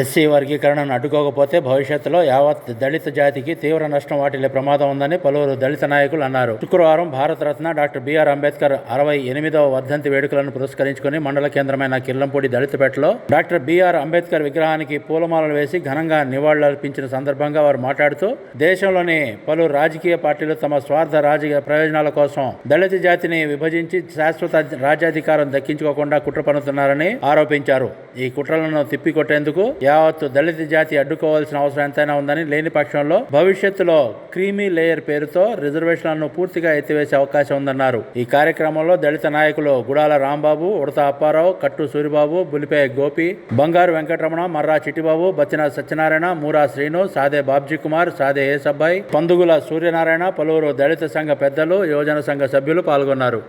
SC వర్గీకరణను అడ్డుకోకపోతే భవిష్యత్తులో యావత్ దళిత జాతికి తీవ్ర నష్టం వాటిల్లే ప్రమాదం ఉందని పలువురు దళిత నాయకులు అన్నారు. శుక్రవారం భారతరత్న డాక్టర్ బిఆర్ అంబేద్కర్ అరవై ఎనిమిదవ వర్ధంతి వేడుకలను పురస్కరించుకుని మండల కేంద్రమైన కిర్లంపూడి దళితపేటలో డాక్టర్ బిఆర్ అంబేద్కర్ విగ్రహానికి పూలమాలలు వేసి ఘనంగా నివాళులర్పించిన సందర్భంగా వారు మాట్లాడుతూ దేశంలోని పలు రాజకీయ పార్టీలు తమ స్వార్థ రాజకీయ ప్రయోజనాల కోసం దళిత జాతిని విభజించి శాశ్వత రాజ్యాధికారం దక్కించుకోకుండా కుట్ర పన్నుతున్నారని ఆరోపించారు. ఈ కుట్రలను తిప్పికొట్టేందుకు యావత్ దళిత జాతి అడ్డుకోవాల్సిన అవసరం ఎంతైనా ఉందని లేని పక్షంలో భవిష్యత్తులో క్రీమీ లేయర్ పేరుతో రిజర్వేషన్లను పూర్తిగా ఎత్తివేసే అవకాశం ఉందన్నారు. ఈ కార్యక్రమంలో దళిత నాయకులు గుడాల రాంబాబు ఉడత అప్పారావు కట్టు సూరిబాబు బులిపే గోపి బంగారు వెంకటరమణ మర్రా చిట్టిబాబు బత్తిన సత్యనారాయణ మూరా శ్రీను సాదే బాబ్జీ కుమార్ సాదే ఏసబ్బాయి పందుగుల సూర్యనారాయణ పలువురు దళిత సంఘ పెద్దలు యువజన సంఘ సభ్యులు పాల్గొన్నారు.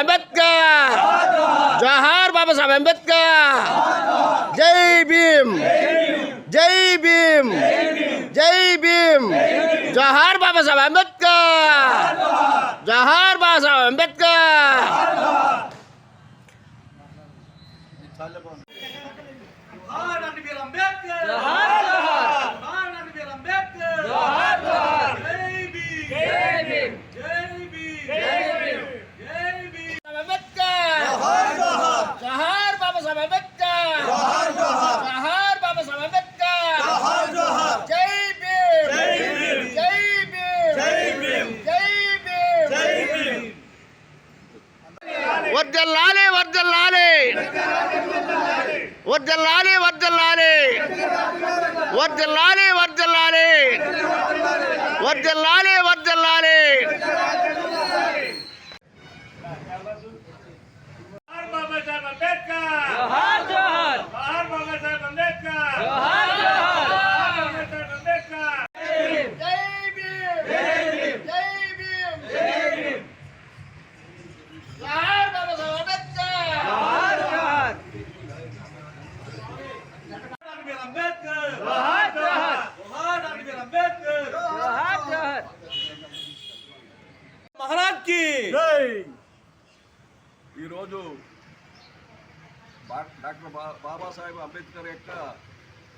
అంబేద్కర్! జోహార్ బాబాసాహెబ్ అంబేద్కర్! జై భీమ్ జై భీమ్ జై భీమ్ జోహార్ బాబా సాహెబ్ అంబేద్కర్ జోహార్ బాబా సాహెబ్ అంబేద్కర్ అంబేద్కర్ వర్జల్లాలే వర్జల్లాలే. వర్జల్లాలే వర్జల్లాలే. వర్జల్లాలే వర్జల్లాలే. వర్జల్లాలే వర్జల్లాలే. మహారాజ్కి ఈరోజు డాక్టర్ బాబాసాహెబ్ అంబేద్కర్ యొక్క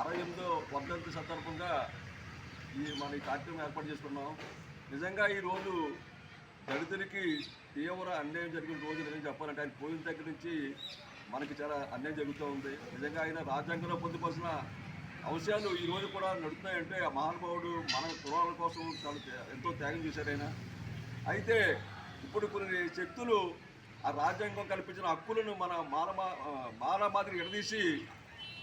అరవై ఎనిమిదో వర్ధంతి సందర్భంగా ఈ మన ఈ కార్యక్రమం ఏర్పాటు చేసుకున్నాం. నిజంగా ఈరోజు దళితులకి తీవ్ర అన్యాయం జరిగిన రోజు నిజంగా చెప్పాలంటే ఆయన పోయిన దగ్గర నుంచి మనకి చాలా అన్యాయం జరుగుతూ ఉంది. నిజంగా ఆయన రాజ్యాంగంలో పొందుపరిచిన అంశాలు ఈరోజు కూడా నడుతున్నాయంటే ఆ మహానుభావుడు మన కులాల కోసం చాలా ఎంతో త్యాగం చేశారు ఆయన. అయితే ఇప్పుడు కొన్ని శక్తులు ఆ రాజ్యాంగం కల్పించిన హక్కులను మన మానవ మాన మాదిరి ఎడదీసి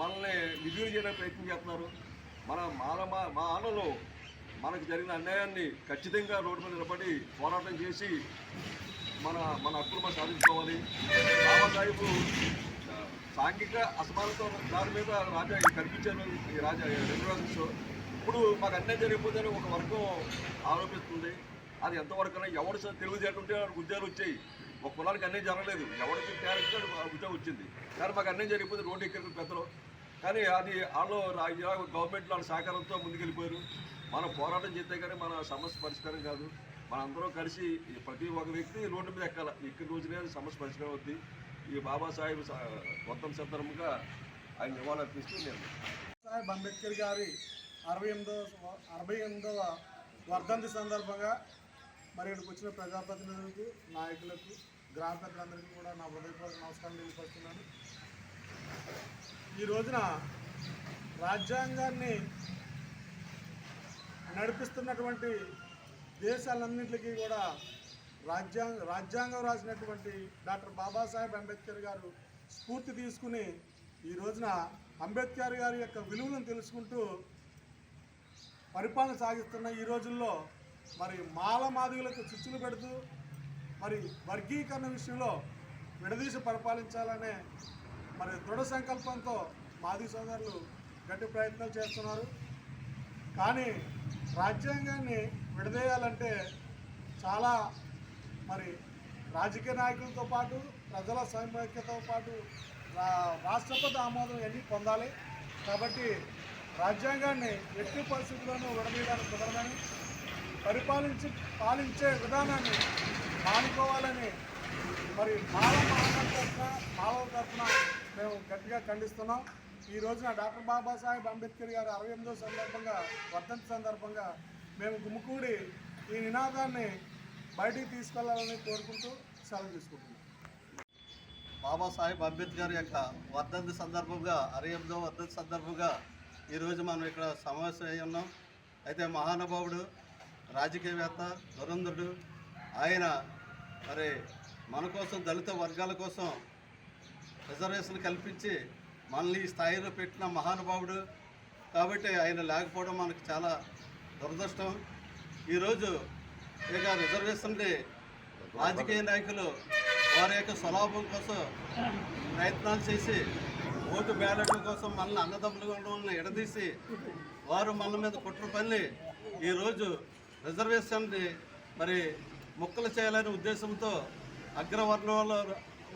మనల్ని నిధులు చేయడానికి ప్రయత్నం చేస్తున్నారు. మన మానవ మానవులు మనకు జరిగిన అన్యాయాన్ని ఖచ్చితంగా రోడ్డు మీద నిలబడి పోరాటం చేసి మన మన హక్కులు మనం సాధించుకోవాలి. బాబాసాహెబ్ సాంఘిక అసమానత దాని మీద రాజా కల్పించారు. ఈ రాజా రిజర్వేషన్స్ ఇప్పుడు మాకు అన్యాయం జరిగిపోతే ఒక వర్గం ఆరోపిస్తుంది. అది ఎంతవరకు ఎవరు స- తెలుగుదేటం ఉంటే వాడికి ఉద్యోగాలు వచ్చాయి. ఒక కులానికి అన్నీ జరగలేదు. ఎవరికి క్యారెక్టర్ ఉద్యోగం వచ్చింది. కానీ మాకు అన్నీ జరిగిపోతే రోడ్డు ఎక్కడ పెద్దలు. కానీ అది వాళ్ళు గవర్నమెంట్లో గవర్నమెంట్ వాళ్ళ సహకారంతో ముందుకెళ్ళిపోయారు. మనం పోరాటం చేస్తే కానీ మన సమస్య పరిష్కారం కాదు. మనందరం కలిసి ఈ ప్రతి ఒక్క వ్యక్తి రోడ్డు మీద ఎక్కాలి. ఎక్కిన రోజునే సమస్య పరిష్కారం అవుద్ది. ఈ బాబాసాహెబ్ మొత్తం సందర్భంగా ఆయన నివాళులర్పిస్తూ నేను సాహెబ్ అంబేద్కర్ గారి అరవై ఎనిమిదవ అరవై ఎనిమిదవ వర్ధంతి సందర్భంగా మరి ఇక్కడికి వచ్చిన ప్రజాప్రతినిధులకు నాయకులకు గ్రామ పెద్దలందరికీ కూడా నా హృదయపూర్వక నమస్కారం తెలియపరుస్తున్నాను. ఈ రోజున రాజ్యాంగాన్ని నడిపిస్తున్నటువంటి దేశాలన్నింటికి కూడా రాజ్యాంగ రాజ్యాంగం రాసినటువంటి డాక్టర్ బాబాసాహెబ్ అంబేద్కర్ గారు స్ఫూర్తి తీసుకుని ఈ రోజున అంబేద్కర్ గారి యొక్క విలువలను తెలుసుకుంటూ పరిపాలన సాగిస్తున్న ఈ రోజుల్లో మరి మాల మాదిగులకు చిచ్చులు పెడుతూ మరి వర్గీకరణ విషయంలో విడదీసి పరిపాలించాలనే మరి దృఢ సంకల్పంతో మాది సోదరులు గట్టి ప్రయత్నాలు చేస్తున్నారు. కానీ రాజ్యాంగాన్ని విడదీయాలంటే చాలా మరి రాజకీయ నాయకులతో పాటు ప్రజల సమైక్యతో పాటు రా- రాష్ట్రపతి ఆమోదం అన్నీ పొందాలి? కాబట్టి రాజ్యాంగాన్ని ఎట్టి పరిస్థితుల్లోనూ విడదీయడానికి కుదరదని పరిపాలించి పాలించే విధానాన్ని మానుకోవాలని మరి మాల మహానగర తరఫున మాలవ తరఫున మేము గట్టిగా ఖండిస్తున్నాం. ఈ రోజున డాక్టర్ బాబాసాహెబ్ అంబేద్కర్ గారు అరవై ఎనిమిదో సందర్భంగా వర్ధంతి సందర్భంగా మేము గుమ్ముకూడి ఈ నినాదాన్ని బయటికి తీసుకెళ్ళాలని కోరుకుంటూ సెలవు తీసుకుంటున్నాం. బాబాసాహెబ్ అంబేద్కర్ యొక్క వర్ధంతి సందర్భంగా అరవై ఎనిమిదో వర్ధంతి సందర్భంగా ఈరోజు మనం ఇక్కడ సమావేశం అయి ఉన్నాం. అయితే మహానుభావుడు రాజకీయవేత్త దురంధుడు ఆయన మరి మన కోసం దళిత వర్గాల కోసం రిజర్వేషన్ కల్పించి మనల్ని ఈ స్థాయిలో పెట్టిన మహానుభావుడు. కాబట్టి ఆయన లేకపోవడం మనకు చాలా దురదృష్టం. ఈరోజు ఇక రిజర్వేషన్ని రాజకీయ నాయకులు వారి యొక్క స్వలాభం కోసం ప్రయత్నాలు చేసి ఓటు బ్యాలెట్ల కోసం మనల్ని అన్నదమ్ములను ఎడదీసి వారు మన మీద కుట్ర పని ఈరోజు రిజర్వేషన్ని మరి ముక్కలు చేయాలనే ఉద్దేశంతో అగ్రవర్ణంలో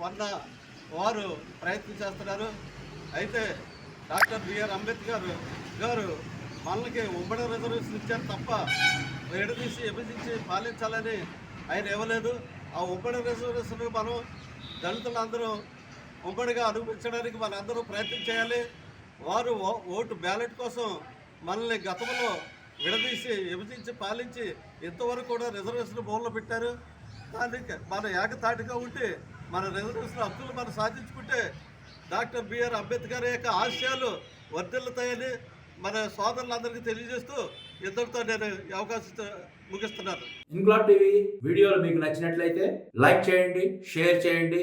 వర్ణ వారు ప్రయత్నం చేస్తున్నారు. అయితే డాక్టర్ బిఆర్ అంబేద్కర్ గారు మనకి ఉమ్మడి రిజర్వేషన్ ఇచ్చారు తప్ప విడదీసి విభజించి పాలించాలని ఆయన ఇవ్వలేదు. ఆ ఉమ్మడి రిజర్వేషన్ మనం దళితులందరూ ఉమ్మడిగా అనుభవించడానికి మనందరూ ప్రయత్నం చేయాలి. వారు ఓటు బ్యాలెట్ కోసం మనల్ని గతంలో విడదీసి విభజించి పాలించి ఇంతవరకు కూడా రిజర్వేషన్ బోన్లో పెట్టారు. దానికి మన ఏకతాటిగా ఉంటే మన రిజర్వేషన్ హక్కులు మనం సాధించుకుంటే డాక్టర్ బిఆర్ అంబేద్కర్ యొక్క ఆశయాలు వర్ధిల్లుతాయని మన సోదరులందరికీ తెలియజేస్తూ ఇద్దరితో నేను అవకాశం ముగిస్తున్నాను. ఇంగ్లాడ్ టీవీ వీడియోలు మీకు నచ్చినట్లయితే లైక్ చేయండి షేర్ చేయండి